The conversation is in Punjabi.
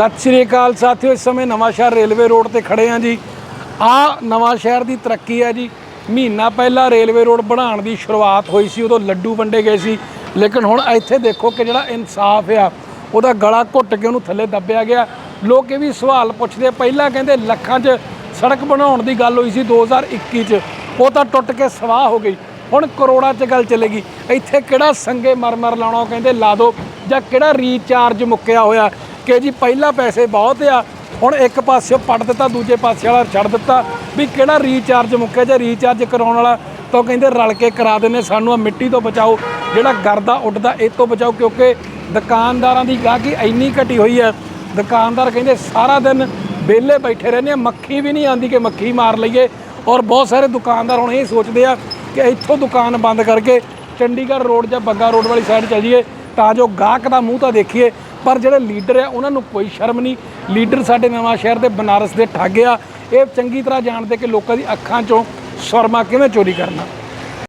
ਸਤਿ ਸ਼੍ਰੀ ਅਕਾਲ ਸਾਥੀਓ, ਇਸ ਸਮੇਂ ਨਵਾਂ ਸ਼ਹਿਰ ਰੇਲਵੇ ਰੋਡ ਤੇ ਖੜੇ ਆ ਜੀ। ਆ ਨਵਾਂ ਸ਼ਹਿਰ ਦੀ ਤਰੱਕੀ ਹੈ ਜੀ। ਮਹੀਨਾ ਪਹਿਲਾਂ ਰੇਲਵੇ ਰੋਡ ਬਣਾਉਣ ਦੀ ਸ਼ੁਰੂਆਤ ਹੋਈ ਸੀ, ਉਦੋਂ ਲੱਡੂ ਵੰਡੇ ਗਏ ਸੀ। ਲੇਕਿਨ ਹੁਣ ਇੱਥੇ ਦੇਖੋ ਕਿ ਜਿਹੜਾ ਇਨਸਾਫ ਆ, ਉਹਦਾ ਗਲਾ ਘੁੱਟ ਕੇ ਉਹਨੂੰ ਥੱਲੇ ਦੱਬਿਆ ਗਿਆ। ਲੋਕ ਇਹ ਵੀ ਸਵਾਲ ਪੁੱਛਦੇ ਪਹਿਲਾਂ ਕਹਿੰਦੇ ਲੱਖਾਂ 'ਚ ਸੜਕ ਬਣਾਉਣ ਦੀ ਗੱਲ ਹੋਈ ਸੀ 2021 'ਚ। ਉਹ ਤਾਂ ਟੁੱਟ ਕੇ ਸਵਾਹ ਹੋ ਗਈ। ਹੁਣ ਕਰੋੜਾਂ 'ਚ ਗੱਲ ਚੱਲੇਗੀ। ਇੱਥੇ ਕਿਹੜਾ ਸੰਗੇ ਮਰਮਰ ਲਾਉਣਾ ਉਹ ਕਹਿੰਦੇ ਲਾ ਦਿਓ, ਜਾਂ ਕਿਹੜਾ ਰੀਚਾਰਜ ਮੁੱਕਿਆ ਹੋਇਆ। ਕਿ ਜੀ ਪਹਿਲਾਂ ਪੈਸੇ ਬਹੁਤ ਆ, ਹੁਣ ਇੱਕ ਪਾਸਿਓ ਪੜ ਦਿੱਤਾ, ਦੂਜੇ ਪਾਸੇ ਵਾਲਾ ਛੱਡ ਦਿੱਤਾ, ਵੀ ਕਿਹੜਾ ਰੀਚਾਰਜ ਮੁੱਕਿਆ ਜਾਂ ਰੀਚਾਰਜ ਕਰਾਉਣ ਵਾਲਾ, ਤਾਂ ਉਹ ਕਹਿੰਦੇ ਰਲ ਕੇ ਕਰਾ ਦਿੰਨੇ ਸਾਨੂੰ ਆ ਮਿੱਟੀ ਤੋਂ ਬਚਾਓ, ਜਿਹੜਾ ਗਰਦਾ ਉੱਡਦਾ ਇਹ ਤੋਂ ਬਚਾਓ, ਕਿਉਂਕਿ ਦੁਕਾਨਦਾਰਾਂ ਦੀ ਗਾਹਕੀ ਇੰਨੀ ਘਟੀ ਹੋਈ ਹੈ, ਦੁਕਾਨਦਾਰ ਕਹਿੰਦੇ ਸਾਰਾ ਦਿਨ ਵਿਹਲੇ ਬੈਠੇ ਰਹਿੰਦੇ ਆ, ਮੱਖੀ ਵੀ ਨਹੀਂ ਆਂਦੀ ਕਿ ਮੱਖੀ ਮਾਰ ਲਈਏ, ਔਰ ਬਹੁਤ ਸਾਰੇ ਦੁਕਾਨਦਾਰ ਹੁਣ ਇਹ ਸੋਚਦੇ ਆ ਕਿ ਇੱਥੋਂ ਦੁਕਾਨ ਬੰਦ ਕਰਕੇ ਚੰਡੀਗੜ੍ਹ ਰੋਡ ਜਾਂ ਬੰਗਾ ਰੋਡ ਵਾਲੀ ਸਾਈਡ ਚੱਲ ਜਾਈਏ ਤਾਂ ਜੋ ਗਾਹਕ ਦਾ ਮੂੰਹ ਤਾਂ ਦੇਖੀਏ, ਪਰ ਜਿਹੜੇ ਲੀਡਰ ਆ, ਉਹਨਾਂ ਨੂੰ ਕੋਈ ਸ਼ਰਮ ਨਹੀਂ। ਲੀਡਰ ਸਾਡੇ ਨਵਾਂ ਸ਼ਹਿਰ ਦੇ ਬਨਾਰਸ ਦੇ ਠੱਗ ਆ। ਇਹ ਚੰਗੀ ਤਰ੍ਹਾਂ ਜਾਣਦੇ ਕਿ ਲੋਕਾਂ ਦੀ ਅੱਖਾਂ ਚੋਂ ਸੁਰਮਾ ਕਿਵੇਂ ਚੋਰੀ ਕਰਨਾ।